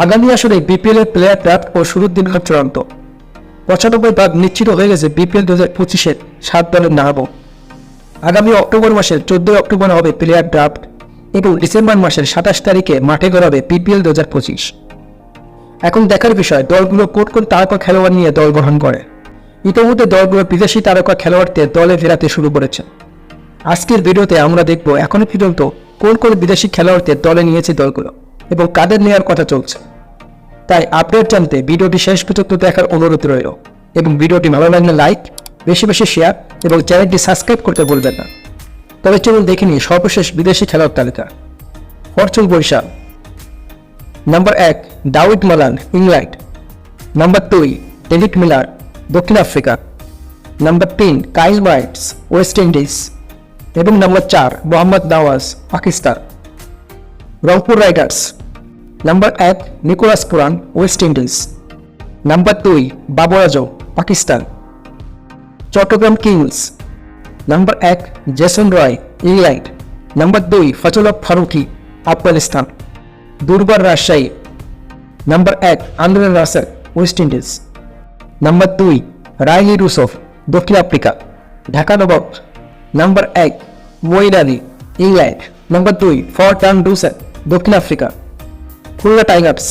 আগামী আসরে বিপিএল এর প্লেয়ার ড্রাফট ও শুরুর দিনক্ষণ চূড়ান্ত। পঁচানব্বই ভাগ নিশ্চিত হয়ে গেছে বিপিএল দু হাজার পঁচিশের সাত দলের নাম। আগামী অক্টোবর মাসের চোদ্দই অক্টোবর হবে প্লেয়ার ড্রাফট এবং ডিসেম্বর মাসের সাতাশ তারিখে মাঠে গড়াবে বিপিএল দু হাজার পঁচিশ। এখন দেখার বিষয়, দলগুলো কোন কোন তারকা খেলোয়াড় নিয়ে দল গঠন করে? ইতিমধ্যে দলগুলো বিদেশি তারকা খেলোয়াড়দের দলে ফেরাতে শুরু করেছে। আজকের ভিডিওতে আমরা দেখব এখনও পর্যন্ত কোন কোন বিদেশি খেলোয়াড়দের দলে নিয়েছে দলগুলো। এবং কাদের নেওয়ার কথা চলছে। তাই আপডেট জানতে ভিডিওটি শেষ পর্যন্ত দেখার অনুরোধ রইল এবং ভিডিওটি ভালো লাগলে লাইক, বেশি বেশি শেয়ার এবং চ্যানেলটি সাবস্ক্রাইব করতে ভুলবেন না। তবে চলুন দেখে নিই সর্বশেষ বিদেশি খেলোয়াড় তালিকা। ফরচুন বরিশাল। নাম্বার এক, দাউদ মালান, ইংল্যান্ড। নাম্বার দুই, ডেভিড মিলার, দক্ষিণ আফ্রিকা। নাম্বার তিন, কাইল রাইটস ওয়েস্ট ইন্ডিজ। এবং নাম্বার চার, মোহাম্মদ নওয়াজ, পাকিস্তান। রংপুর রাইডার্স। নাম্বার এক Nicholas Pooran West Indies number দুই বাবর পাকিস্তান চট্টগ্রাম কিংস নাম্বার এক জেসন রয় ইংল্যান্ড নাম্বার দুই ফজলক ফারুকি আফগানিস্তান দুর্বার রাজশাহী নাম্বার এক Andre Russell West Indies number দুই রাইলি রুসফ দক্ষিণ আফ্রিকা ঢাকা নবাব নাম্বার এক মঈন আলী ইংল্যান্ড নাম্বার দুই ফরটান ডুসেন দক্ষিণ আফ্রিকা খুলনা টাইগার্স।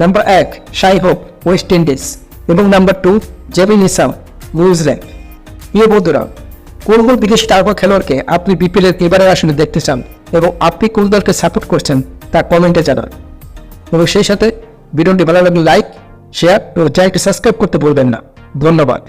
নাম্বার এক শাই হোপ ওয়েস্ট ইন্ডিজ এবং number two JB Neesham New Zealand প্রিয় বন্ধুরা, কোন কোন বিদেশি তারকা খেলোয়াড়কে আপনি বিপিএল এর এবারের আসলে দেখতে চান এবং আপনি কোন দলকে সাপোর্ট করছেন তা কমেন্টে জানান। এবং সেই সাথে ভিডিওটি ভালো লাগলে লাইক শেয়ার এবং চ্যানেলটি সাবস্ক্রাইব করতে ভুলবেন না। ধন্যবাদ।